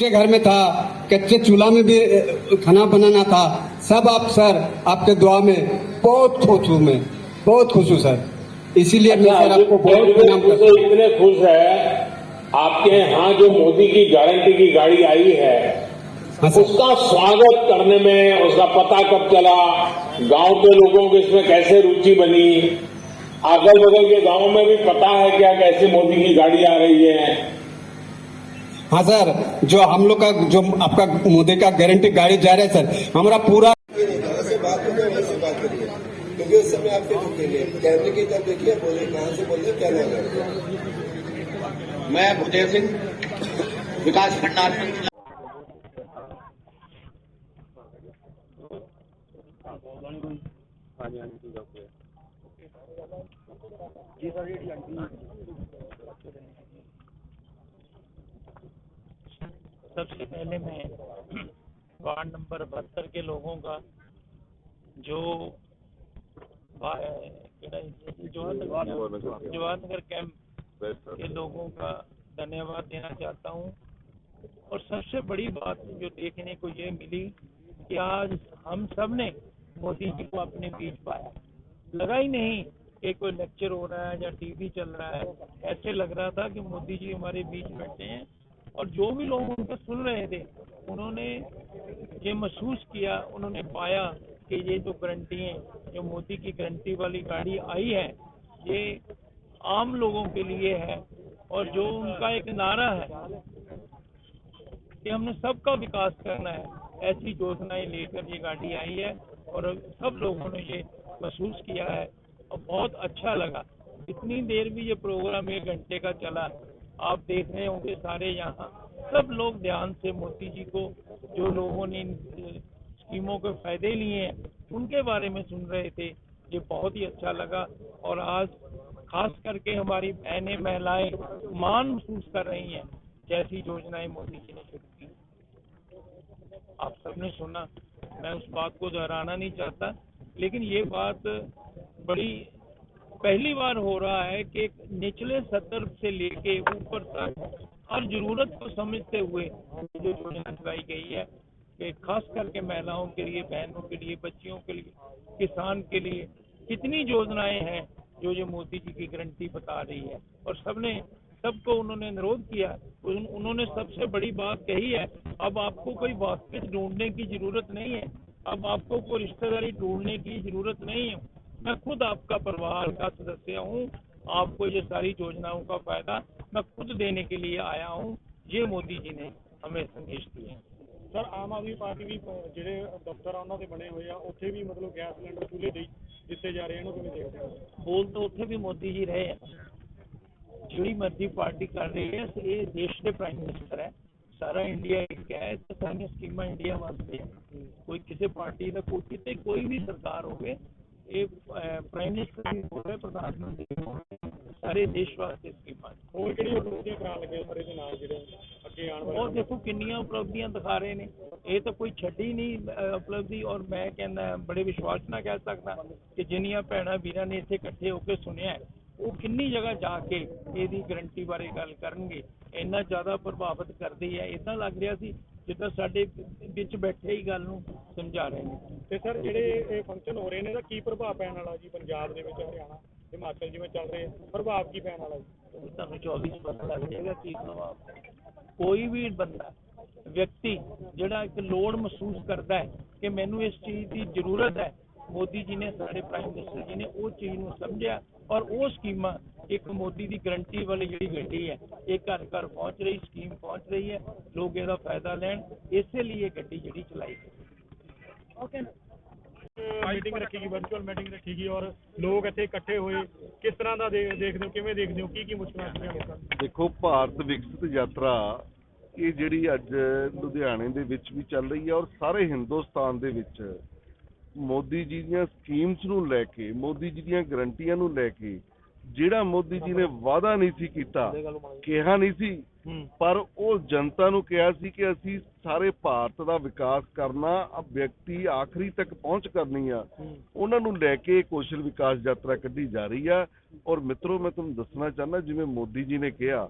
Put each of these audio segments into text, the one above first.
कच्चे घर में था कच्चे चूल्हा में भी खाना बनाना था। सब आप सर आपके दुआ में बहुत खुश हूँ मैं बहुत खुश हूँ सर। इसीलिए मैं सर आपको बहुत प्रणाम करता हूँ। इतने खुश है आपके यहाँ जो मोदी की गारंटी की गाड़ी आई है हाँ उसका स्वागत करने में उसका पता कब चला गाँव के लोगों को इसमें कैसे रुचि बनी? अगल बगल के गाँव में भी पता है क्या कैसे मोदी की गाड़ी आ रही है? हाँ सर, जो हम लोग का, जो आपका मोदी का गारंटी गाड़ी जा रहा है सर, हमारा पूरा उस समय देखिए क्या मैं भूदेव सिंह, विकास खंड सबसे पहले मैं वार्ड नंबर बहत्तर के लोगों का जो जवाहर जवाहर कैंप के लोगों का धन्यवाद देना चाहता हूँ। और सबसे बड़ी बात जो देखने को ये मिली कि आज हम सबने मोदी जी को अपने बीच पाया। लगा ही नहीं कि कोई लेक्चर हो रहा है या टीवी चल रहा है। ऐसे लग रहा था कि मोदी जी हमारे बीच बैठे हैं। और जो भी लोग उनको सुन रहे थे, उन्होंने ये महसूस किया, उन्होंने पाया कि ये जो गारंटी है, जो मोदी की गारंटी वाली गाड़ी आई है, ये आम लोगों के लिए है और जो उनका एक नारा है कि हमने सबका विकास करना है, ऐसी योजनाएँ लेकर ये गाड़ी आई है और सब लोगों ने ये महसूस किया है। और बहुत अच्छा लगा। इतनी देर भी ये प्रोग्राम एक घंटे का चला। आप देख रहे होंगे सारे यहाँ। सब लोग ध्यान से मोदी जी को, जो लोगों ने इन स्कीमों के फ़ायदे लिए हैं, उनके बारे में सुन रहे थे। ये बहुत ही अच्छा लगा। और आज खास करके हमारी बहनें महिलाएँ मान महसूस कर रही हैं, जैसी योजनाएँ मोदी जी ने शुरू की। आप सबने सुना। मैं उस बात को दोहराना नहीं चाहता, लेकिन ये बात बड़ी पहली बार हो रहा है कि निचले सतर से लेके ऊपर तक हर ज़रूरत को समझते हुए जो योजना चलाई गई है कि खास करके महिलाओं के लिए बहनों के लिए बच्चियों के लिए किसान के लिए कितनी योजनाएँ हैं जो जो मोदी जी की गारंटी बता रही है। और सबने सबको उन्होंने अनुरोध किया उन, उन्होंने सबसे बड़ी बात कही है अब आपको कोई वास्तविक ढूँढने की ज़रूरत नहीं है अब आपको कोई रिश्तेदारी ढूँढने की ज़रूरत नहीं है। मैं खुद आपका परिवार का सदस्य हूँ आपको ये सारी योजनाओं का फायदा मैं खुद देने के लिए आया हूँ ये मोदी जी ने हमें संदेश दिए हैं ਸਰ ਆਮ ਆਦਮੀ ਪਾਰਟੀ ਵੀ ਪ- ਜਿਹੜੇ ਦਫ਼ਤਰ ਆ ਉਹਨਾਂ ਦੇ ਬਣੇ ਹੋਏ ਆ ਉੱਥੇ ਵੀ ਮਤਲਬ ਗੈਸ ਸਿਲੰਡਰ ਚੁੱਲ੍ਹੇ ਦੇ ਦਿੱਤੇ ਜਾ ਰਹੇ ਆ, ਇਹਨੂੰ ਕਿਵੇਂ ਦੇਖਦੇ ਹੋ ਬੋਲ ਤਾਂ ਉੱਥੇ ਵੀ ਮੋਦੀ ਜੀ ਰਹੇ ਆ ਜਿਹੜੀ ਮਰਜ਼ੀ ਪਾਰਟੀ ਕਰ ਰਹੀ ਹੈ ਇਹ ਦੇਸ਼ ਦੇ ਪ੍ਰਾਈਮ ਮਿਨਿਸਟਰ ਹੈ ਸਾਰਾ ਇੰਡੀਆ ਇੱਕ ਹੈ ਤੇ ਸਾਰੀਆਂ ਸਕੀਮਾਂ ਇੰਡੀਆ ਵਾਸਤੇ ਹੈ ਕੋਈ ਕਿਸੇ ਪਾਰਟੀ ਦਾ ਕੋਈ ਕਿਤੇ ਕੋਈ ਵੀ ਸਰਕਾਰ ਹੋਵੇ ਇਹ ਪ੍ਰਾਈਮ ਮਿਨਿਸਟਰ ਵੀ ਹੋਵੇ ਪ੍ਰਧਾਨ ਮੰਤਰੀ ਵੀ ਹੋਵੇ ਸਾਰੇ ਦੇਸ਼ ਵਾਸਤੇ ਸਕੀਮਾਂ। ਹੋਰ ਕਿਹੜੀ ਉਪਲਬਧੀਆਂ ਕਰਾਉਣ ਲੱਗੇ ਸਰ ਇਹਦੇ ਨਾਲ ਜਿਹੜੇ ਅੱਗੇ ਆਉਣ ਵਾਲੇ ਉਹ ਦੇਖੋ ਕਿੰਨੀਆਂ ਉਪਲਬਧੀਆਂ ਦਿਖਾ ਰਹੇ ਨੇ। ਇਹ ਤਾਂ ਕੋਈ ਛੱਡੀ ਨਹੀਂ ਉਪਲਬਧੀ ਔਰ ਮੈਂ ਕਹਿੰਦਾ ਬੜੇ ਵਿਸ਼ਵਾਸ ਨਾਲ ਕਹਿ ਸਕਦਾ ਕਿ ਜਿੰਨੀਆਂ ਭੈਣਾਂ ਵੀਰਾਂ ਨੇ ਇੱਥੇ ਇਕੱਠੇ ਹੋ ਕੇ ਸੁਣਿਆ ਉਹ ਕਿੰਨੀ ਜਗ੍ਹਾ ਜਾ ਕੇ ਇਹਦੀ ਗਰੰਟੀ ਬਾਰੇ ਗੱਲ ਕਰਨਗੇ। ਇੰਨਾ ਜ਼ਿਆਦਾ ਪ੍ਰਭਾਵਿਤ ਕਰਦੀ ਹੈ। ਇਦਾਂ ਲੱਗ ਰਿਹਾ ਸੀ ਜਿੱਦਾਂ ਸਾਡੇ ਵਿੱਚ ਬੈਠੇ ਹੀ ਗੱਲ ਨੂੰ ਸਮਝਾ ਰਹੇ ਨੇ ਤੇ ਸਰ ਜਿਹੜੇ ਇਹ ਫੰਕਸ਼ਨ ਹੋ ਰਹੇ ਨੇ ਇਹਦਾ ਕੀ ਪ੍ਰਭਾਵ ਪੈਣ ਵਾਲਾ ਜੀ ਪੰਜਾਬ ਦੇ ਵਿੱਚ ਹਰਿਆਣਾ ਹਿਮਾਚਲ ਜਿਵੇਂ ਚੱਲ ਰਹੇ ਪ੍ਰਭਾਵ ਕੀ ਪੈਣ ਵਾਲਾ ਜੀ ਤੁਹਾਨੂੰ 24 ਚ ਪਤਾ ਲੱਗ ਜਾਏਗਾ ਕੀ ਪ੍ਰਭਾਵ। ਕੋਈ ਵੀ ਬੰਦਾ ਵਿਅਕਤੀ ਜਿਹੜਾ ਇੱਕ ਲੋੜ ਮਹਿਸੂਸ ਕਰਦਾ ਹੈ ਕਿ ਮੈਨੂੰ ਇਸ ਚੀਜ਼ ਦੀ ਜ਼ਰੂਰਤ ਹੈ ਮੋਦੀ ਜੀ ਨੇ ਸਾਡੇ ਪ੍ਰਾਈਮ ਮਿਨਿਸਟਰ ਜੀ ਨੇ ਉਹ ਚੀਜ਼ ਨੂੰ ਸਮਝਿਆ ਔਰ ਉਹ ਸਕੀਮਾਂ ਇੱਕ ਮੋਦੀ ਦੀ ਗਰੰਟੀ ਵਾਲੀ ਜਿਹੜੀ ਗੱਡੀ ਹੈ ਇਹ ਘਰ ਘਰ ਪਹੁੰਚ ਰਹੀ ਸਕੀਮ ਪਹੁੰਚ ਰਹੀ ਹੈ ਲੋਕ ਇਹਦਾ ਫਾਇਦਾ ਲੈਣ ਇਸੇ ਲਈ ਇਹ ਗੱਡੀ ਜਿਹੜੀ ਚਲਾਈ ਗਈ। ਮੀਟਿੰਗ ਰੱਖੀ ਗਈ ਵਰਚੁਅਲ ਮੀਟਿੰਗ ਰੱਖੀ ਗਈ ਔਰ ਲੋਕ ਇੱਥੇ ਇਕੱਠੇ ਹੋਏ। ਕਿਸ ਤਰ੍ਹਾਂ ਦਾ ਦੇਖਦੇ ਹੋ ਕਿਵੇਂ ਦੇਖਦੇ ਹੋ ਕੀ ਕੀ ਮੁਸ਼ਕਲਾਂ ਸੀਗੀਆਂ ਲੋਕਾਂ ਨੂੰ? ਦੇਖੋ ਭਾਰਤ ਵਿਕਸਿਤ ਯਾਤਰਾ ਇਹ ਜਿਹੜੀ ਅੱਜ ਲੁਧਿਆਣੇ ਦੇ ਵਿੱਚ ਵੀ ਚੱਲ ਰਹੀ ਹੈ ਔਰ ਸਾਰੇ ਹਿੰਦੁਸਤਾਨ ਦੇ ਵਿੱਚ ਮੋਦੀ ਜੀ ਦੀਆਂ ਸਕੀਮਸ ਨੂੰ ਲੈ ਕੇ ਮੋਦੀ ਜੀ ਦੀਆਂ ਗਰੰਟੀਆਂ ਨੂੰ ਲੈ ਕੇ ਜਿਹੜਾ ਮੋਦੀ ਜੀ ਨੇ ਵਾਅਦਾ ਨਹੀਂ ਸੀ ਕੀਤਾ ਕਿਹਾ ਨਹੀਂ ਸੀ ਪਰ ਉਹ ਜਨਤਾ ਨੂੰ ਕਿਹਾ ਸੀ ਕਿ ਅਸੀਂ ਸਾਰੇ ਭਾਰਤ ਦਾ ਵਿਕਾਸ ਕਰਨਾ ਅ ਵਿਅਕਤੀ ਆਖਰੀ ਤੱਕ ਪਹੁੰਚ ਕਰਨੀ ਆ। ਉਹਨਾਂ ਨੂੰ ਲੈ ਕੇ ਕੌਸ਼ਲ ਵਿਕਾਸ ਯਾਤਰਾ ਕੱਢੀ ਜਾ ਰਹੀ ਆ। ਔਰ ਮਿੱਤਰੋ ਮੈਂ ਤੁਹਾਨੂੰ ਦੱਸਣਾ ਚਾਹੁੰਦਾ ਜਿਵੇਂ ਮੋਦੀ ਜੀ ਨੇ ਕਿਹਾ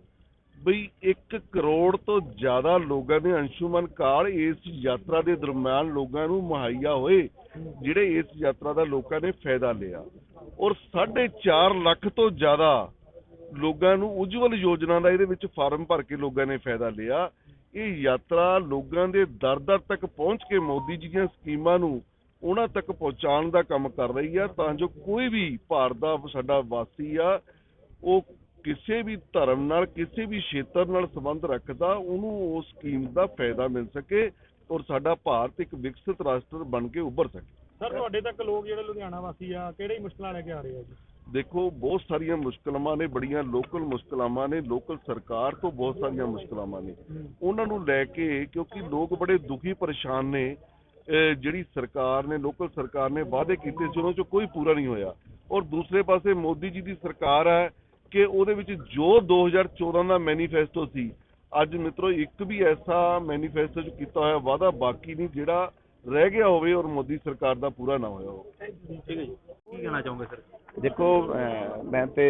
ਬਈ 1 ਕਰੋੜ ਤੋਂ ਜ਼ਿਆਦਾ ਲੋਕਾਂ ਦੇ ਅੰਸ਼ੁਮਨ ਕਾਰਡ ਇਸ ਯਾਤਰਾ ਦੇ ਦਰਮਿਆਨ ਲੋਕਾਂ ਨੂੰ ਮੁਹੱਈਆ ਹੋਏ। ਜਿਹੜੇ ਇਸ ਯਾਤਰਾ ਦਾ ਲੋਕਾਂ ਨੇ ਫਾਇਦਾ ਲਿਆ। ਔਰ 4.5 ਲੱਖ ਤੋਂ ਜ਼ਿਆਦਾ ਲੋਕਾਂ ਨੂੰ ਉਜਵਲ ਯੋਜਨਾ ਦਾ ਇਹਦੇ ਵਿੱਚ ਫਾਰਮ ਭਰ ਕੇ ਲੋਕਾਂ ਨੇ ਫਾਇਦਾ ਲਿਆ। ਇਹ ਯਾਤਰਾ ਲੋਕਾਂ ਦੇ ਦਰ ਦਰ ਤੱਕ ਪਹੁੰਚ ਕੇ ਮੋਦੀ ਜੀ ਦੀਆਂ ਸਕੀਮਾਂ ਨੂੰ ਉਹਨਾਂ ਤੱਕ ਪਹੁੰਚਾਉਣ ਦਾ ਕੰਮ ਕਰ ਰਹੀ ਆ। ਤਾਂ ਜੋ ਕੋਈ ਵੀ ਭਾਰਤ ਦਾ ਸਾਡਾ ਵਾਸੀ ਆ, ਉਹ ਕਿਸੇ ਵੀ ਧਰਮ ਨਾਲ, ਕਿਸੇ ਵੀ ਖੇਤਰ ਨਾਲ ਸੰਬੰਧ ਰੱਖਦਾ, ਉਹਨੂੰ ਉਸ ਸਕੀਮ ਦਾ ਫਾਇਦਾ ਮਿਲ ਸਕੇ। ਔਰ ਸਾਡਾ ਭਾਰਤ ਇੱਕ ਵਿਕਸਿਤ ਰਾਸ਼ਟਰ ਬਣ ਕੇ ਉੱਭਰ ਸਕੇ। ਸਰ ਤੁਹਾਡੇ ਤੱਕ ਲੋਕ ਜਿਹੜੇ ਲੁਧਿਆਣਾ ਵਾਸੀ ਆ ਕਿਹੜੇ ਮੁਸ਼ਕਲਾਂ ਲੈ ਕੇ ਆ ਰਹੇ ਆ ਜੀ? ਦੇਖੋ ਬਹੁਤ ਸਾਰੀਆਂ ਮੁਸ਼ਕਲਾਂ ਨੇ ਬੜੀਆਂ ਲੋਕਲ ਮੁਸ਼ਕਲਾਂ ਨੇ ਲੋਕਲ ਸਰਕਾਰ ਤੋਂ ਬਹੁਤ ਸਾਰੀਆਂ ਮੁਸ਼ਕਲਾਂ ਨੇ। ਉਹਨਾਂ ਨੂੰ ਲੈ ਕੇ ਕਿਉਂਕਿ ਲੋਕ ਬੜੇ ਦੁਖੀ ਪਰੇਸ਼ਾਨ ਨੇ ਜਿਹੜੀ ਸਰਕਾਰ ਨੇ ਲੋਕਲ ਸਰਕਾਰ ਨੇ ਵਾਅਦੇ ਕੀਤੇ ਸੀ ਉਹਨਾਂ ਚੋਂ ਕੋਈ ਪੂਰਾ ਨਹੀਂ ਹੋਇਆ। ਔਰ ਦੂਸਰੇ ਪਾਸੇ ਮੋਦੀ ਜੀ ਦੀ ਸਰਕਾਰ ਹੈ ਕਿ ਉਹਦੇ ਵਿੱਚ ਜੋ 2014 ਦਾ ਮੈਨੀਫੈਸਟੋ ਸੀ ਅੱਜ ਮਿੱਤਰੋ ਇੱਕ ਵੀ ਐਸਾ ਮੈਨੀਫੈਸਟੋ 'ਚ ਕੀਤਾ ਹੋਇਆ ਵਾਅਦਾ ਬਾਕੀ ਨਹੀਂ ਜਿਹੜਾ ਰਹਿ ਗਿਆ ਹੋਵੇ ਔਰ ਮੋਦੀ ਸਰਕਾਰ ਦਾ ਪੂਰਾ ਨਾ ਹੋਇਆ ਹੋਵੇ। ਠੀਕ ਹੈ ਜੀ ਕੀ ਕਹਿਣਾ ਚਾਹੋਗੇ ਸਰ? ਦੇਖੋ ਮੈਂ ਤੇ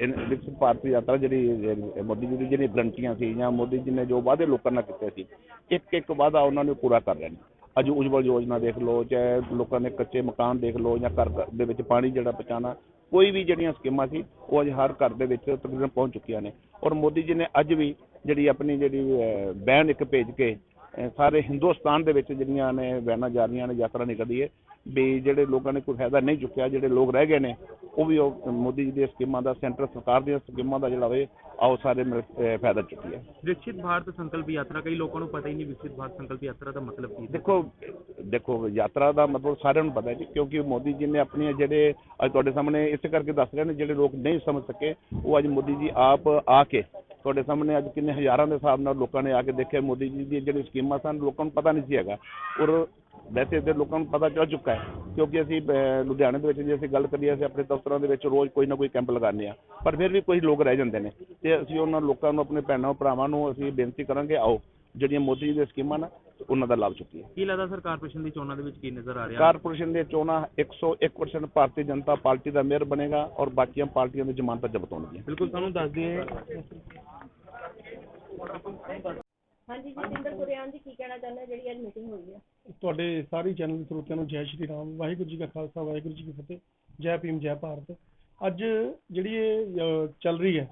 ਇਨ- ਵਿਕਸਿਤ ਭਾਰਤ ਯਾਤਰਾ ਜਿਹੜੀ ਮੋਦੀ ਜੀ ਦੀ ਜਿਹੜੀ ਗਰੰਟੀਆਂ ਸੀ ਜਾਂ ਮੋਦੀ ਜੀ ਨੇ ਜੋ ਵਾਅਦੇ ਲੋਕਾਂ ਨਾਲ ਕੀਤੇ ਸੀ ਇੱਕ ਇੱਕ ਵਾਅਦਾ ਉਹਨਾਂ ਨੇ ਪੂਰਾ ਕਰ ਰਹੇ ਨੇ ਅੱਜ ਉਜਵਲ ਯੋਜਨਾ ਦੇਖ ਲਓ ਚਾਹੇ ਲੋਕਾਂ ਨੇ ਕੱਚੇ ਮਕਾਨ ਦੇਖ ਲਓ ਜਾਂ ਘਰ ਘਰ ਦੇ ਵਿੱਚ ਪਾਣੀ ਜਿਹੜਾ ਪਹੁੰਚਾਉਣਾ ਕੋਈ ਵੀ ਜਿਹੜੀਆਂ ਸਕੀਮਾਂ ਸੀ ਉਹ ਅੱਜ ਹਰ ਘਰ ਦੇ ਵਿੱਚ ਤਕਰੀਬਨ ਪਹੁੰਚ ਚੁੱਕੀਆਂ ਨੇ। ਔਰ ਮੋਦੀ ਜੀ ਨੇ ਅੱਜ ਵੀ ਜਿਹੜੀ ਆਪਣੀ ਜਿਹੜੀ ਬੈਨ ਇੱਕ ਭੇਜ ਕੇ ਸਾਰੇ ਹਿੰਦੁਸਤਾਨ ਦੇ ਵਿੱਚ ਜਿਹੜੀਆਂ ਨੇ ਵੈਨਾਂ ਜਾ ਰਹੀਆਂ ਨੇ ਯਾਤਰਾ ਨਿਕਲਦੀ ਹੈ ਵੀ ਜਿਹੜੇ ਲੋਕਾਂ ਨੇ ਕੋਈ ਫਾਇਦਾ ਨਹੀਂ ਚੁੱਕਿਆ ਜਿਹੜੇ ਲੋਕ ਰਹਿ ਗਏ ਨੇ ਉਹ ਵੀ ਉਹ ਮੋਦੀ ਜੀ ਦੀਆਂ ਸਕੀਮਾਂ ਦਾ ਸੈਂਟਰ ਸਰਕਾਰ ਦੀਆਂ ਸਕੀਮਾਂ ਦਾ ਜਿਹੜਾ ਹੋਵੇ ਆਓ ਸਾਰੇ ਮਿਲ ਫਾਇਦਾ ਚੁੱਕੀਏ ਵਿਕਸਿਤ ਭਾਰਤ ਸੰਕਲਪ ਯਾਤਰਾ ਕਈ ਲੋਕਾਂ ਨੂੰ ਪਤਾ ਹੀ ਨਹੀਂ ਵਿਕਸਿਤ ਭਾਰਤ ਸੰਕਲਪ ਯਾਤਰਾ ਦਾ ਮਤਲਬ ਕੀ ਹੈ। ਦੇਖੋ ਦੇਖੋ ਯਾਤਰਾ ਦਾ ਮਤਲਬ ਸਾਰਿਆਂ ਨੂੰ ਪਤਾ ਹੈ ਜੀ ਕਿਉਂਕਿ ਮੋਦੀ ਜੀ ਨੇ ਆਪਣੀਆਂ ਜਿਹੜੇ ਅੱਜ ਤੁਹਾਡੇ ਸਾਹਮਣੇ ਇਸੇ ਕਰਕੇ ਦੱਸ ਰਹੇ ਨੇ ਜਿਹੜੇ ਲੋਕ ਨਹੀਂ ਸਮਝ ਸਕੇ ਉਹ ਅੱਜ ਮੋਦੀ ਜੀ ਆਪ ਆ ਕੇ ਤੁਹਾਡੇ ਸਾਹਮਣੇ ਅੱਜ ਕਿੰਨੇ ਹਜ਼ਾਰਾਂ ਦੇ ਹਿਸਾਬ ਨਾਲ ਲੋਕਾਂ ਨੇ ਆ ਕੇ ਦੇਖਿਆ ਮੋਦੀ ਜੀ ਦੀ ਜਿਹੜੀ ਸਕੀਮਾਂ ਸਨ ਲੋਕਾਂ ਨੂੰ ਪਤਾ ਨਹੀਂ ਸੀ ਹੈਗਾ। ਔਰ ਵੈਸੇ ਤੇ ਲੋਕਾਂ ਨੂੰ ਪਤਾ ਚੱਲ ਚੁੱਕਾ ਹੈ ਕਿਉਂਕਿ ਅਸੀਂ ਲੁਧਿਆਣੇ ਦੇ ਵਿੱਚ ਜੇ ਅਸੀਂ ਗੱਲ ਕਰੀਏ ਅਸੀਂ ਆਪਣੇ ਦਫ਼ਤਰਾਂ ਦੇ ਵਿੱਚ ਰੋਜ਼ ਕੋਈ ਨਾ ਕੋਈ ਕੈਂਪ ਲਗਾਉਂਦੇ ਆ ਪਰ ਫਿਰ ਵੀ ਕੁਝ ਲੋਕ ਰਹਿ ਜਾਂਦੇ ਨੇ ਤੇ ਅਸੀਂ ਉਹਨਾਂ ਲੋਕਾਂ ਨੂੰ ਆਪਣੇ ਭੈਣਾਂ ਭਰਾਵਾਂ ਨੂੰ ਅਸੀਂ ਬੇਨਤੀ ਕਰਾਂਗੇ ਆਓ ਜਿਹੜੀਆਂ ਮੋਦੀ ਜੀ ਦੀਆਂ ਸਕੀਮਾਂ ਨਾ ਉਹਨਾਂ ਦਾ ਲਾਭ ਚੁੱਕੀਏ। ਕੀ ਲੱਗਦਾ ਸਰ ਕਾਰਪੋਰੇਸ਼ਨ ਦੀ ਚੋਣਾਂ ਦੇ ਵਿੱਚ ਕੀ ਨਜ਼ਰ ਆ ਰਿਹਾ? ਕਾਰਪੋਰੇਸ਼ਨ ਦੇ ਚੋਣਾਂ 101% ਭਾਰਤੀ ਜਨਤਾ ਪਾਰਟੀ ਦਾ ਮੇਅਰ ਬਣੇਗਾ ਔਰ ਬਾਕੀਆਂ ਪਾਰਟੀਆਂ ਦੀ ਜ਼ਮਾਨਤਾਂ ਜ਼ਬਤ ਹੋਣਗੀਆਂ। ਬਿਲਕੁਲ ਸਾਨੂੰ ਦੱਸ ਦਈਏ ਹਾਂਜੀ ਜਤਿੰਦਰ ਕੁਰਿਆਨ ਜੀ ਕੀ ਕਹਿਣਾ ਚਾਹੁੰਦੇ ਹੋ? ਜਿਹੜੀ ਅੱਜ ਮੀਟਿੰਗ ਹੋਈ ਹੈ। ਤੁਹਾਡੇ ਸਾਰੇ ਚੈਨਲ ਦੇ ਸਰੋਤਿਆਂ ਨੂੰ ਜੈ ਸ਼੍ਰੀ ਰਾਮ ਵਾਹਿਗੁਰੂ ਜੀ ਕਾ ਖਾਲਸਾ ਵਾਹਿਗੁਰੂ ਜੀ ਕੀ ਫਤਿਹ ਜੈ ਭੀਮ ਜੈ ਭਾਰਤ। ਅੱਜ ਜਿਹੜੀ ਇਹ ਅਹ, ਚੱਲ ਰਹੀ ਹੈ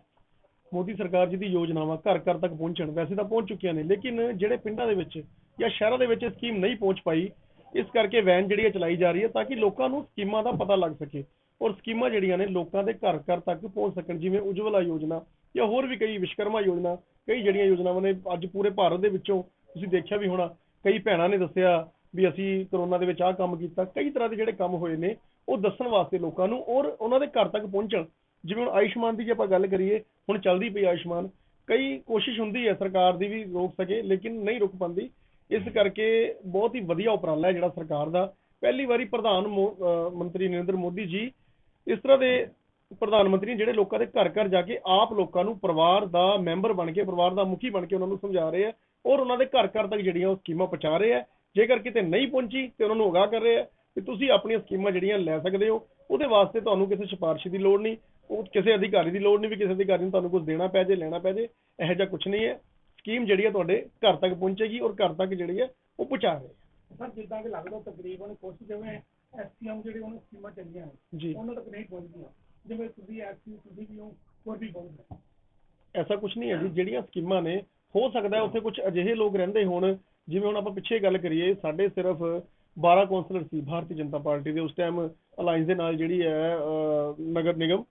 ਮੋਦੀ ਸਰਕਾਰ ਜੀ ਦੀ ਯੋਜਨਾਵਾਂ ਘਰ ਘਰ ਤੱਕ ਪਹੁੰਚਣ ਵੈਸੇ ਤਾਂ ਪਹੁੰਚ ਚੁੱਕੀਆਂ ਨੇ ਲੇਕਿਨ ਜਿਹੜੇ ਪਿੰਡਾਂ ਦੇ ਵਿੱਚ ਜਾਂ ਸ਼ਹਿਰਾਂ ਦੇ ਵਿੱਚ ਇਹ ਸਕੀਮ ਨਹੀਂ ਪਹੁੰਚ ਪਾਈ ਇਸ ਕਰਕੇ ਵੈਨ ਜਿਹੜੀ ਹੈ ਚਲਾਈ ਜਾ ਰਹੀ ਹੈ ਤਾਂ ਕਿ ਲੋਕਾਂ ਨੂੰ ਸਕੀਮਾਂ ਦਾ ਪਤਾ ਲੱਗ ਸਕੇ ਔਰ ਸਕੀਮਾਂ ਜਿਹੜੀਆਂ ਨੇ ਲੋਕਾਂ ਦੇ ਘਰ ਘਰ ਤੱਕ ਪਹੁੰਚ ਸਕਣ ਜਿਵੇਂ ਉਜਵਲਾ ਯੋਜਨਾ ਜਾਂ ਹੋਰ ਵੀ ਕਈ ਵਿਸ਼ਕਰਮਾ ਯੋਜਨਾ ਕਈ ਜਿਹੜੀਆਂ ਯੋਜਨਾਵਾਂ ਨੇ ਅੱਜ ਪੂਰੇ ਭਾਰਤ ਦੇ ਵਿੱਚੋਂ ਤੁਸੀਂ ਦੇਖਿਆ ਵੀ ਹੋਣਾ, ਕਈ ਭੈਣਾਂ ਨੇ ਦੱਸਿਆ ਵੀ ਅਸੀਂ ਕਰੋਨਾ ਦੇ ਵਿੱਚ ਆਹ ਕੰਮ ਕੀਤਾ। ਕਈ ਤਰ੍ਹਾਂ ਦੇ ਜਿਹੜੇ ਕੰਮ ਹੋਏ ਨੇ, ਉਹ ਦੱਸਣ ਵਾਸਤੇ ਲੋਕਾਂ ਨੂੰ ਔਰ ਉਹਨਾਂ ਦੇ ਘਰ ਤੱਕ ਪਹੁੰਚਣ। ਜਿਵੇਂ ਹੁਣ ਆਯੁਸ਼ਮਾਨ ਦੀ ਜੇ ਆਪਾਂ ਗੱਲ ਕਰੀਏ, ਹੁਣ ਚੱਲਦੀ ਪਈ ਆਯੁਸ਼ਮਾਨ, ਕਈ ਕੋਸ਼ਿਸ਼ ਹੁੰਦੀ ਹੈ ਸਰਕਾਰ ਦੀ ਵੀ ਰੋਕ ਸਕੇ, ਲੇਕਿਨ ਨਹੀਂ ਰੁਕ ਪਾਉਂਦੀ ਇਸ ਕਰਕੇ ਬਹੁਤ ਹੀ ਵਧੀਆ ਉਪਰਾਲਾ ਹੈ ਜਿਹੜਾ ਸਰਕਾਰ ਦਾ। ਪਹਿਲੀ ਵਾਰੀ ਪ੍ਰਧਾਨ ਮੋ- ਮੰਤਰੀ ਨਰਿੰਦਰ ਮੋਦੀ ਜੀ ਇਸ ਤਰ੍ਹਾਂ ਦੇ ਪ੍ਰਧਾਨ ਮੰਤਰੀ ਨੇ ਜਿਹੜੇ ਲੋਕਾਂ ਦੇ ਘਰ ਘਰ ਜਾ ਕੇ ਆਪ ਲੋਕਾਂ ਨੂੰ ਪਰਿਵਾਰ ਦਾ ਮੈਂਬਰ ਬਣ ਕੇ ਪਰਿਵਾਰ ਦਾ ਮੁਖੀ ਬਣ ਕੇ ਉਹਨਾਂ ਨੂੰ ਸਮਝਾ ਰਹੇ ਆ ਔਰ ਉਹਨਾਂ ਦੇ ਘਰ ਘਰ ਤੱਕ ਜਿਹੜੀਆਂ ਉਹ ਸਕੀਮਾਂ ਪਹੁੰਚਾ ਰਹੇ ਆ। ਜੇਕਰ ਕਿਤੇ ਨਹੀਂ ਪਹੁੰਚੀ ਤੇ ਉਹਨਾਂ ਨੂੰ ਅਗਾਹ ਕਰ ਰਹੇ ਆ ਕਿ ਤੁਸੀਂ ਆਪਣੀਆਂ ਸਕੀਮਾਂ ਜਿਹੜੀਆਂ ਲੈ ਸਕਦੇ ਹੋ ਉਹਦੇ ਵਾਸਤੇ ਤੁਹਾਨੂੰ ਕਿਸੇ ਸਿਫਾਰਿਸ਼ ਦੀ ਲੋੜ ਨਹੀਂ ਉਹ ਕਿਸੇ ਅਧਿਕਾਰੀ ਦੀ ਲੋੜ ਨਹੀਂ ਵੀ ਕਿਸੇ ਅਧਿਕਾਰੀ ਨੂੰ ਤੁਹਾਨੂੰ ਕੁਝ ਦੇਣਾ ਪੈ ਜੇ ਲੈਣਾ ਪੈ ਜੇ ਇਹੋ ਜਿਹਾ ਕੁਝ ਨਹੀਂ ਹੈ। ਸਕੀਮ ਜਿਹੜੀ ਹੈ ਤੁਹਾਡੇ ਘਰ ਤੱਕ ਪਹੁੰਚੇਗੀ ਔਰ ਘਰ ਤੱਕ ਜਿਹੜੀ ਹੈ ਉਹ ਪਹੁੰਚਾ ਰਹੇ ਆ। ਸਰ ਜਿੱਦਾਂ ਕਿ ਲੱਗਦਾ ਤਕਰੀਬਨ ਕੁਝ ਜਿਵੇਂ ਐਸਸੀਐਮ ਜਿਹੜੇ ਉਹਨਾਂ ਸਕੀਮਾਂ ਚੱਲੀਆਂ ਜੀ। ਉਹਨਾਂ ਤੱਕ ਨਹੀਂ ਪਹੁੰਚਦੀਆਂ। ਜਿਵੇਂ ਤੁਸੀਂ ਐਸਸੀ ਤੁਸੀਂ ਵੀ ਹੋ ਕੋਈ ਵੀ ਪਹੁੰਚ ਐਸਾ ਕੁਝ ਨਹੀਂ ਹੈ ਜੀ, ਜਿਹੜੀਆਂ ਸਕੀਮਾਂ ਨੇ, ਹੋ ਸਕਦਾ ਹੈ ਉੱਥੇ ਕੁਝ ਅਜਿਹੇ ਲੋਕ ਰਹਿੰਦੇ ਹੋਣ, ਜਿਵੇਂ ਹੁਣ ਆਪਾਂ ਪਿੱਛੇ ਗੱਲ ਕਰੀਏ, ਸਾਡੇ ਸਿਰਫ 12 ਕੌਂਸਲਰ ਸੀ, ਭਾਰਤੀ ਜਨਤਾ ਪਾਰਟੀ ਦੇ, ਉਸ ਟਾਈਮ ਅਲਾਈਅੰਸ ਦੇ ਨਾਲ ਜਿਹੜੀ ਹੈ ਨਗਰ ਨਿਗਮ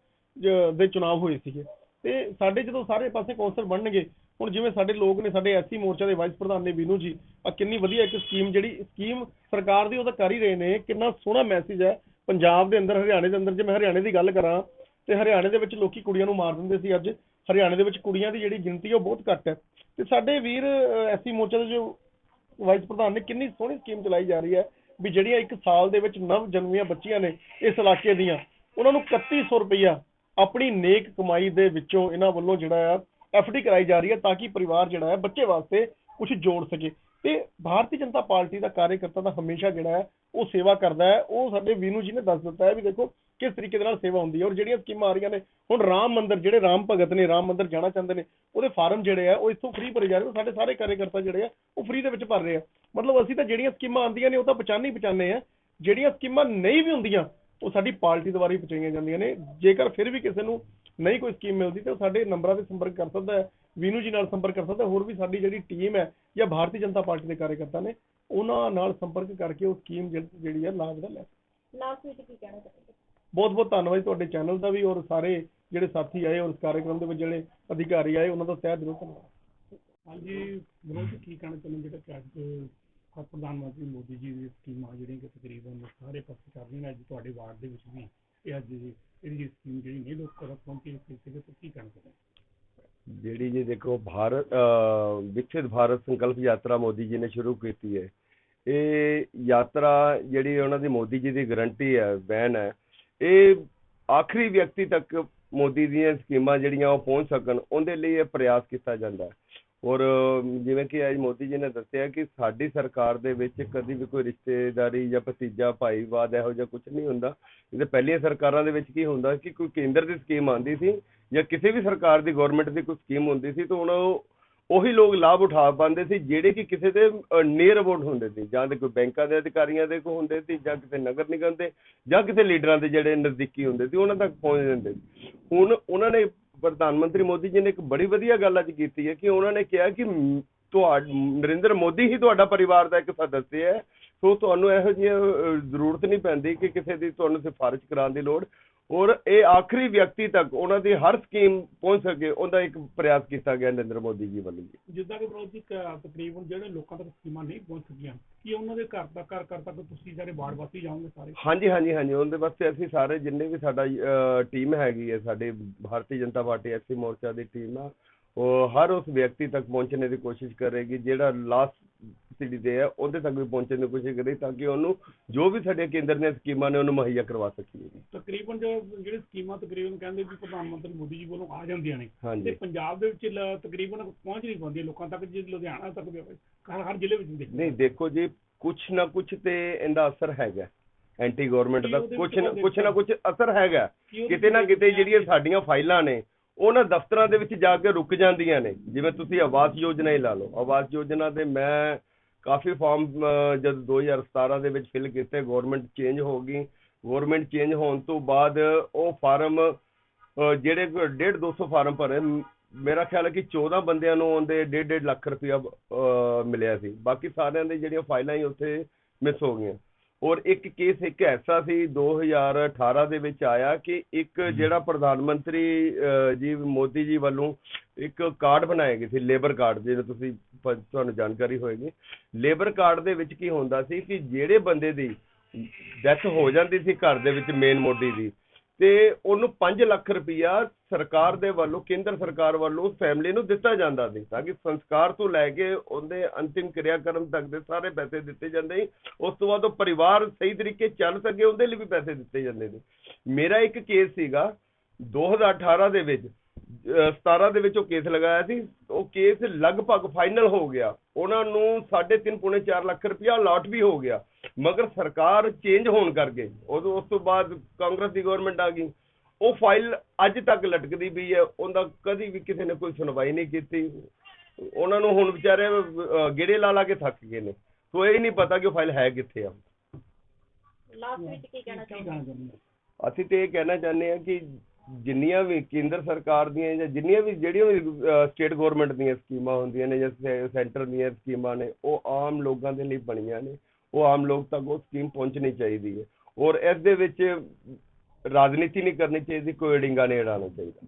ਦੇ ਚੁਣਾਵ ਹੋਏ ਸੀਗੇ। ਤੇ ਸਾਡੇ ਜਦੋਂ ਸਾਰੇ ਪਾਸੇ ਕੌਂਸਲਰ ਬਣਨਗੇ, ਹੁਣ ਜਿਵੇਂ ਸਾਡੇ ਲੋਕ ਨੇ, ਸਾਡੇ ਐਸਸੀ ਮੋਰਚਾ ਦੇ ਵਾਈਸ ਪ੍ਰਧਾਨ ਨੇ ਬੀਨੂ ਜੀ ਆ ਕਿੰਨੀ ਵਧੀਆ ਇੱਕ ਸਕੀਮ ਜਿਹੜੀ, ਸਕੀਮ ਸਰਕਾਰ ਦੀ ਉਹ ਤਾਂ ਕਰ ਹੀ ਰਹੇ ਨੇ, ਕਿੰਨਾ ਸੋਹਣਾ ਮੈਸੇਜ ਹੈ ਪੰਜਾਬ ਦੇ ਅੰਦਰ, ਹਰਿਆਣੇ ਦੇ ਅੰਦਰ, ਜੇ ਮੈਂ ਹਰਿਆਣੇ ਦੀ ਗੱਲ ਕਰਾਂ, ਤੇ ਹਰਿਆਣੇ ਦੇ ਵਿੱਚ ਲੋਕੀ ਕੁੜੀਆਂ ਨੂੰ ਮਾਰ ਦਿੰਦੇ ਸੀ ਅੱਜ। ਹਰਿਆਣੇ ਦੇ ਵਿੱਚ ਕੁੜੀਆਂ ਦੀ ਜਿਹੜੀ ਗਿਣਤੀ ਉਹ ਬਹੁਤ ਘੱਟ ਹੈ। ਤੇ ਸਾਡੇ ਵੀਰ ਐਸਸੀ ਮੋਰਚਾ ਦੇ ਜੋ ਵਾਈਸ ਪ੍ਰਧਾਨ ਨੇ ਕਿੰਨੀ ਸੋਹਣੀ ਸਕੀਮ ਚਲਾਈ ਜਾ ਰਹੀ ਹੈ ਵੀ ਜਿਹੜੀਆਂ ਇੱਕ ਸਾਲ ਦੇ ਵਿੱਚ ਨਵ ਜਨਮੀਆਂ ਬੱਚੀਆਂ ਨੇ ਇਸ ਇਲਾਕੇ ਦੀਆਂ, ਉਹਨਾਂ ਨੂੰ 3100 ਰੁਪਈਆ ਆਪਣੀ ਨੇਕ ਕਮਾਈ ਦੇ ਵਿੱਚੋਂ ਇਹਨਾਂ ਵੱਲੋਂ ਜਿਹੜਾ ਆ ਐਫਡੀ ਕਰਾਈ ਜਾ ਰਹੀ ਹੈ ਤਾਂ ਕਿ ਪਰਿਵਾਰ ਜਿਹੜਾ ਹੈ ਬੱਚੇ ਵਾਸਤੇ ਕੁਝ ਜੋੜ ਸਕੇ। ਤੇ ਭਾਰਤੀ ਜਨਤਾ ਪਾਰਟੀ ਦਾ ਕਾਰਜਕਰਤਾ ਦਾ ਹਮੇਸ਼ਾ ਜਿਹੜਾ ਹੈ, ਉਹ ਸੇਵਾ ਕਰਦਾ ਹੈ। ਉਹ ਸਾਡੇ ਵੀਨੂ ਜੀ ਨੇ ਦੱਸ ਦਿੱਤਾ ਹੈ ਵੀ ਦੇਖੋ ਕਿਸ ਤਰੀਕੇ ਦੇ ਨਾਲ ਸੇਵਾ ਹੁੰਦੀ ਹੈ। ਔਰ ਜਿਹੜੀਆਂ ਸਕੀਮਾਂ ਆ ਰਹੀਆਂ ਨੇ, ਹੁਣ ਰਾਮ ਮੰਦਿਰ, ਜਿਹੜੇ ਰਾਮ ਭਗਤ ਨੇ, ਰਾਮ ਮੰਦਿਰ ਜਾਣਾ ਚਾਹੁੰਦੇ ਨੇ, ਉਹਦੇ ਫਾਰਮ ਜਿਹੜੇ ਆ ਉਹ ਇੱਥੋਂ ਫ੍ਰੀ ਭਰੇ ਜਾ ਰਹੇ ਨੇ। ਸਾਡੇ ਸਾਰੇ ਕਾਰਜਕਰਤਾ ਜਿਹੜੇ ਆ ਉਹ ਫ੍ਰੀ ਦੇ ਵਿੱਚ ਭਰ ਰਹੇ ਆ। ਮਤਲਬ ਅਸੀਂ ਤਾਂ ਜਿਹੜੀਆਂ ਸਕੀਮਾਂ ਆਉਂਦੀਆਂ ਨੇ, ਉਹ ਤਾਂ ਪਛਾਣੇ ਹੀ ਪਛਾਣੇ ਆ। ਜਿਹੜੀਆਂ ਸਕੀਮਾਂ ਨਹੀਂ ਵੀ ਹੁੰਦੀਆਂ ਉਹ ਸਾਡੀ ਪਾਰਟੀ ਦੁਆਰਾ ਹੀ ਪਹੁੰਚਾਈਆਂ ਜਾਂਦੀਆਂ ਨੇ। ਜੇਕਰ ਫਿਰ ਵੀ ਕਿਸੇ ਨੂੰ ਨਹੀਂ ਕੋਈ ਸਕੀਮ ਮਿਲਦੀ ਤੇ ਉਹ ਸਾਡੇ ਨੰਬਰਾਂ ਤੇ ਸੰਪਰਕ ਕਰ ਸਕਦਾ ਹੈ ਵੀਨੂ ਜੀ ਨਾਲ ਸੰਪਰਕ ਕਰ ਸਕਦਾ ਹੈ। ਹੋਰ ਵੀ ਸਾਡੀ ਜਿਹੜੀ ਟੀਮ ਹੈ ਜਾਂ ਭਾਰਤੀ ਜਨਤਾ ਪਾਰਟੀ ਦੇ ਕਾਰਜਕਰਤਾ ਨੇ ਉਹਨਾਂ ਨਾਲ ਸੰਪਰਕ ਕਰਕੇ ਉਹ ਸਕੀਮ ਜਿਹੜੀ ਹੈ ਲਾਭ ਦਾ ਲੈ ਸਕਦਾ ਲਾਸਟ ਵਿੱਚ ਕੀ ਕਹਿਣਾ ਚਾਹੁੰਦੇ ਬਹੁਤ ਬਹੁਤ ਧੰਨਵਾਦ ਤੁਹਾਡੇ ਚੈਨਲ ਦਾ ਵੀ ਔਰ ਸਾਰੇ ਜਿਹੜੇ ਸਾਥੀ ਆਏ ਔਰ ਇਸ ਕਾਰਜਕ੍ਰਮ ਦੇ ਵਿੱਚ ਜਿਹੜੇ ਅਧਿਕਾਰੀ ਆਏ ਉਹਨਾਂ ਦਾ ਤਹਿ ਦਿਲੋਂ ਧੰਨਵਾਦ। ਹਾਂਜੀ ਜੀ ਕੀ ਕਹਿਣਾ ਚਾਹੁੰਦੇ ਜਿਹੜਾ ਅੱਜ ਅਹ ਪ੍ਰਧਾਨ ਮੰਤਰੀ ਮੋਦੀ ਜੀ ਦੀ ਸਕੀਮਾਂ ਜਿਹੜੀਆਂ ਕਿ ਤਕਰੀਬਨ ਸਾਰੇ ਪਾਸੇ ਚੱਲ ਰਹੀਆਂ ਨੇ, ਅੱਜ ਤੁਹਾਡੇ ਵਾਰਡ ਦੇ ਵਿੱਚ ਵੀ ਇਹ ਅੱਜ ਇਹਦੀ ਸਕੀਮ ਜਿਹੜੀ ਨਹੀਂ, ਲੋਕ ਤੱਕ ਪਹੁੰਚੀ ਇਸ ਤਰੀਕੇ ਕੀ ਕਹਿਣਾ ਚਾਹੁੰਦੇ ਜਿਹੜੀ ਜੀ ਦੇਖੋ, ਭਾਰਤ ਵਿਕਸਿਤ ਭਾਰਤ ਸੰਕਲਪ ਯਾਤਰਾ ਮੋਦੀ ਜੀ ਨੇ ਸ਼ੁਰੂ ਕੀਤੀ ਹੈ। ਇਹ ਯਾਤਰਾ ਜਿਹੜੀ ਉਹਨਾਂ ਦੀ ਮੋਦੀ ਜੀ ਦੀ ਗਰੰਟੀ ਹੈ ਬੈਨ ਹੈ, ਇਹ ਆਖਰੀ ਵਿਅਕਤੀ ਤੱਕ ਮੋਦੀ ਦੀਆਂ ਸਕੀਮਾਂ ਜਿਹੜੀਆਂ ਉਹ ਪਹੁੰਚ ਸਕਣ, ਉਹਦੇ ਲਈ ਇਹ ਪ੍ਰਯਾਸ ਕੀਤਾ ਜਾਂਦਾ ਹੈ। ਔਰ ਜਿਵੇਂ ਕਿ ਅੱਜ ਮੋਦੀ ਜੀ ਨੇ ਦੱਸਿਆ ਕਿ ਸਾਡੀ ਸਰਕਾਰ ਦੇ ਵਿੱਚ ਕਦੀ ਵੀ ਕੋਈ ਰਿਸ਼ਤੇਦਾਰੀ ਜਾਂ ਭਤੀਜਾ ਭਾਈਵਾਦ ਇਹੋ ਜਿਹਾ ਕੁਝ ਨਹੀਂ ਹੁੰਦਾ। ਇਹਦੇ ਪਹਿਲੀਆਂ ਸਰਕਾਰਾਂ ਦੇ ਵਿੱਚ ਕੀ ਹੁੰਦਾ ਕਿ ਕੋਈ ਕੇਂਦਰ ਦੀ ਸਕੀਮ ਆਉਂਦੀ ਸੀ ਜਾਂ ਕਿਸੇ ਵੀ ਸਰਕਾਰ ਦੀ ਗਵਰਨਮੈਂਟ ਦੀ ਕੋਈ ਸਕੀਮ ਹੁੰਦੀ ਸੀ ਤਾਂ ਉਹਨਾਂ ਉਹੀ ਲੋਕ ਲਾਭ ਉਠਾ ਪਾਉਂਦੇ ਸੀ ਜਿਹੜੇ ਕਿ ਕਿਸੇ ਦੇ ਨੀਅਰ ਅਬਾਊਟ ਹੁੰਦੇ ਸੀ। ਜਾਂ ਤੇ ਕੋਈ ਬੈਂਕਾਂ ਦੇ ਅਧਿਕਾਰੀਆਂ ਦੇ ਕੋ ਹੁੰਦੇ ਸੀ ਜਾਂ ਕਿਸੇ ਨਗਰ ਨਿਗਮ ਦੇ ਜਾਂ ਕਿਸੇ ਲੀਡਰਾਂ ਦੇ ਜਿਹੜੇ ਨਜ਼ਦੀਕੀ ਹੁੰਦੇ ਸੀ, ਉਹਨਾਂ ਤੱਕ ਪਹੁੰਚ ਜਾਂਦੇ ਸੀ। ਹੁਣ ਉਹਨਾਂ ਨੇ ਪ੍ਰਧਾਨ ਮੰਤਰੀ ਮੋਦੀ ਜੀ ਨੇ ਇੱਕ ਬੜੀ ਵਧੀਆ ਗੱਲ ਅੱਜ ਕੀਤੀ ਹੈ ਕਿ ਉਹਨਾਂ ਨੇ ਕਿਹਾ ਕਿ ਮ- ਤੁਹਾ ਨਰਿੰਦਰ ਮੋਦੀ ਹੀ ਤੁਹਾਡਾ ਪਰਿਵਾਰ ਦਾ ਇੱਕ ਸਦੱਸਯ ਹੈ। ਸੋ ਤੁਹਾਨੂੰ ਇਹੋ ਜਿਹੀ ਅਹ, ਜ਼ਰੂਰਤ ਨਹੀਂ ਪੈਂਦੀ ਕਿ ਕਿਸੇ ਦੀ ਤੁਹਾਨੂੰ ਸਿਫਾਰਿਸ਼ ਕਰਾਉਣ ਦੀ ਲੋੜ। ਔਰ ਇਹ ਆਖਰੀ ਵਿਅਕਤੀ ਤੱਕ ਉਹਨਾਂ ਦੀ ਹਰ ਸਕੀਮ ਪਹੁੰਚ ਸਕੇ ਉਹਦਾ ਇੱਕ ਪ੍ਰਯਾਸ ਕੀਤਾ ਗਿਆ ਨਰਿੰਦਰ ਮੋਦੀ ਜੀ ਵੱਲੋਂ ਜੀ। ਜਿੱਦਾਂ ਕਿ ਜੀ ਕ- ਤਕਰੀਬਨ ਜਿਹੜੇ ਲੋਕਾਂ ਤੱਕ ਸਕੀਮਾਂ ਨਹੀਂ ਪਹੁੰਚ ਸਕੀਆਂ ਕੀ ਉਹਨਾਂ ਦੇ ਘਰ ਤੱਕ ਘਰ ਘਰ ਤੱਕ ਤੁਸੀਂ ਸਾਰੇ ਵਾਰਡ ਵਾਸੀ ਜਾਓਗੇ ਸਾਰੇ? ਹਾਂਜੀ ਹਾਂਜੀ ਹਾਂਜੀ ਉਹਦੇ ਵਾਸਤੇ ਅਸੀਂ ਸਾਰੇ ਜਿੰਨੇ ਵੀ ਸਾਡਾ ਟੀਮ ਹੈਗੀ ਹੈ ਸਾਡੀ ਭਾਰਤੀ ਜਨਤਾ ਪਾਰਟੀ ਐਸਸੀ ਮੋਰਚਾ ਦੀ ਟੀਮ ਆ ਉਹ ਹਰ ਉਸ ਵਿਅਕਤੀ ਤੱਕ ਪਹੁੰਚਣੇ ਦੀ ਕੋਸ਼ਿਸ਼ ਕਰੇਗੀ ਜਿਹੜਾ ਲਾਸਟ ਸਿਟੀ ਤੇ ਹੈ ਉਹਦੇ ਤੱਕ ਵੀ ਪਹੁੰਚਣ ਦੀ ਕੋਸ਼ਿਸ਼ ਕਰੇ ਤਾਂ ਕਿ ਉਹਨੂੰ ਜੋ ਵੀ ਸਾਡੇ ਕੇਂਦਰ ਦੀਆਂ ਸਕੀਮਾਂ ਨੇ ਉਹਨੂੰ ਮੁਹੱਈਆ ਕਰਵਾ ਸਕੀਏ ਤਕਰੀਬਨ ਜੋ ਜਿਹੜੇ ਸਕੀਮਾਂ ਤਕਰੀਬਨ ਕਹਿੰਦੇ ਵੀ ਪ੍ਰਧਾਨ ਮੰਤਰੀ ਮੋਦੀ ਜੀ ਵੱਲੋਂ ਆ ਜਾਂਦੀਆਂ ਨੇ। ਤੇ ਪੰਜਾਬ ਦੇ ਵਿੱਚ ਤਕਰੀਬਨ ਪਹੁੰਚ ਨਹੀਂ ਪਾਉਂਦੀਆਂ ਲੋਕਾਂ ਤੱਕ ਜੇ ਲੁਧਿਆਣਾ ਤੱਕ ਹਰ ਹਰ ਜ਼ਿਲ੍ਹੇ ਵਿੱਚ ਨਹੀਂ ਦੇਖੋ ਜੀ ਕੁਛ ਨਾ ਕੁਛ ਤੇ ਇਹਦਾ ਅਸਰ ਹੈਗਾ ਐਂਟੀ ਗਵਰਨਮੈਂਟ ਦਾ ਕੀ ਉਹਦੇ ਕੁਛ ਵਿੱਚ ਨਾ ਕੁਛ ਨਾ ਕੁਛ ਅਸਰ ਹੈਗਾ ਕਿਤੇ ਨਾ ਕਿਤੇ ਜਿਹੜੀਆਂ ਸਾਡੀਆਂ ਫਾਈਲਾਂ ਨੇ ਉਹਨਾਂ ਦਫ਼ਤਰਾਂ ਦੇ ਵਿੱਚ ਜਾ ਕੇ ਰੁਕ ਜਾਂਦੀਆਂ ਨੇ। ਜਿਵੇਂ ਤੁਸੀਂ ਆਵਾਸ ਯੋਜਨਾ ਹੀ ਲਾ ਲਓ। ਆਵਾਸ ਯੋਜਨਾ ਦੇ ਮੈਂ ਕਾਫੀ ਫਾਰਮ ਅਹ, ਜਦ 2017 ਦੇ ਵਿੱਚ ਫਿਲ ਕੀਤੇ ਗਵਰਨਮੈਂਟ ਚੇਂਜ ਹੋ ਗਈ। ਗਵਰਨਮੈਂਟ ਚੇਂਜ ਹੋਣ ਤੋਂ ਬਾਅਦ ਉਹ ਫਾਰਮ ਅਹ, ਜਿਹੜੇ 1.5 200 ਫਾਰਮ ਭਰੇ ਮੇਰਾ ਖਿਆਲ ਹੈ ਕਿ 14 ਬੰਦਿਆਂ ਨੂੰ ਉਹਦੇ 1.5 ਲੱਖ ਰੁਪਇਆ ਅਹ, ਮਿਲਿਆ ਸੀ। ਬਾਕੀ ਸਾਰਿਆਂ ਦੇ ਜਿਹੜੀਆਂ ਫਾਈਲਾਂ ਹੀ ਉੱਥੇ ਮਿਸ ਹੋ ਗਈਆਂ। ਔਰ ਇੱਕ ਕੇਸ ਇੱਕ ਐਸਾ ਸੀ 2018 ਦੇ ਵਿੱਚ ਆਇਆ ਕਿ ਇੱਕ ਜਿਹੜਾ ਪ੍ਰਧਾਨ ਮੰਤਰੀ ਜੀ ਮੋਦੀ ਜੀ ਵੱਲੋਂ ਇੱਕ ਕਾਰਡ ਬਣਾਏ ਗਏ ਸੀ ਲੇਬਰ ਕਾਰਡ ਜਿਹਦੇ ਤੁਸੀਂ ਤੁਹਾਨੂੰ ਜਾਣਕਾਰੀ ਹੋਏਗੀ। ਲੇਬਰ ਕਾਰਡ ਦੇ ਵਿੱਚ ਕੀ ਹੁੰਦਾ ਸੀ ਕਿ ਜਿਹੜੇ ਬੰਦੇ ਦੀ ਡੈਥ ਹੋ ਜਾਂਦੀ ਸੀ ਘਰ ਦੇ ਵਿੱਚ ਮੇਨ ਮੋਢੀ ਦੀ ਤੇ ਉਹਨੂੰ 5 ਲੱਖ ਰੁਪਇਆ ਸਰਕਾਰ ਦੇ ਵੱਲੋਂ, ਕੇਂਦਰ ਸਰਕਾਰ ਵੱਲੋਂ ਫੈਮਿਲੀ ਨੂੰ ਦਿੱਤਾ ਜਾਂਦਾ ਸੀ ਤਾਂ ਕਿ ਸੰਸਕਾਰ ਤੋਂ ਲੈ ਕੇ ਉਹਦੇ ਅੰਤਿਮ ਕਿਰਿਆਕਰਮ ਤੱਕ ਦੇ ਸਾਰੇ ਪੈਸੇ ਦਿੱਤੇ ਜਾਂਦੇ ਸੀ। ਉਸ ਤੋਂ ਬਾਅਦ ਉਹ ਪਰਿਵਾਰ ਸਹੀ ਤਰੀਕੇ ਚੱਲ ਸਕੇ, ਉਹਦੇ ਲਈ ਵੀ ਪੈਸੇ ਦਿੱਤੇ ਜਾਂਦੇ ਨੇ ਮੇਰਾ ਇੱਕ ਕੇਸ ਸੀਗਾ 2018 ਦੇ ਵਿੱਚ, ਅਹ 17 ਦੇ ਵਿੱਚ ਉਹ ਕੇਸ ਲਗਾਇਆ ਸੀ। ਉਹ ਕੇਸ ਲਗਭਗ ਫਾਈਨਲ ਹੋ ਗਿਆ। ਉਹਨਾਂ ਨੂੰ 3.5 ਪੁਣੇ 4 ਲੱਖ ਰੁਪਇਆ ਅਲਾਟ ਵੀ ਹੋ ਗਿਆ। ਮਗਰ ਸਰਕਾਰ ਚੇਂਜ ਹੋਣ ਕਰਕੇ, ਉਦੋਂ ਉਸ ਤੋਂ ਬਾਅਦ ਕਾਂਗਰਸ ਦੀ ਗਵਰਨਮੈਂਟ ਆ ਗਈ। ਉਹ ਫਾਈਲ ਅੱਜ ਤੱਕ ਲਟਕਦੀ ਪਈ ਹੈ ਉਹਦਾ ਕਦੀ ਵੀ ਕਿਸੇ ਨੇ ਕੋਈ ਸੁਣਵਾਈ ਨਹੀਂ ਕੀਤੀ। ਉਹਨਾਂ ਨੂੰ ਹੁਣ ਵਿਚਾਰੇ ਗੇੜੇ ਲਾ ਲਾ ਕੇ ਥੱਕ ਗਏ ਨੇ। ਸੋ ਇਹ ਨਹੀਂ ਪਤਾ ਕਿ ਉਹ ਫਾਈਲ ਹੈ ਕਿੱਥੇ ਆ। ਲਾਸਟ ਵਿੱਚ ਕੀ ਕਹਿਣਾ ਚਾਹੁੰਦੇ ਅਸੀਂ ਤੇ ਇਹ ਕਹਿਣਾ ਚਾਹੁੰਦੇ ਹਾਂ ਕਿ ਜਿੰਨੀਆਂ ਵੀ ਕੇਂਦਰ ਸਰਕਾਰ ਦੀਆਂ ਜਾਂ ਜਿੰਨੀਆਂ ਵੀ ਜਿਹੜੀਆਂ ਵੀ ਸਟੇਟ ਗਵਰਨਮੈਂਟ ਦੀਆਂ ਸਕੀਮਾਂ ਹੁੰਦੀਆਂ ਨੇ ਜਾਂ ਸੈਂਟਰ ਦੀਆਂ ਸਕੀਮਾਂ ਨੇ ਉਹ ਆਮ ਲੋਕਾਂ ਦੇ ਲਈ ਬਣੀਆਂ ਨੇ। ਉਹ ਆਮ ਲੋਕ ਤੱਕ ਉਹ ਸਕੀਮ ਪਹੁੰਚਣੀ ਚਾਹੀਦੀ ਹੈ। ਔਰ ਇਸ ਦੇ ਵਿੱਚ ਰਾਜਨੀਤੀ ਨਹੀਂ ਕਰਨੀ ਚਾਹੀਦੀ ਕੋਈ ਅੜਿੰਗਾ ਨਹੀਂ ਉਡਾਉਣਾ ਚਾਹੀਦਾ।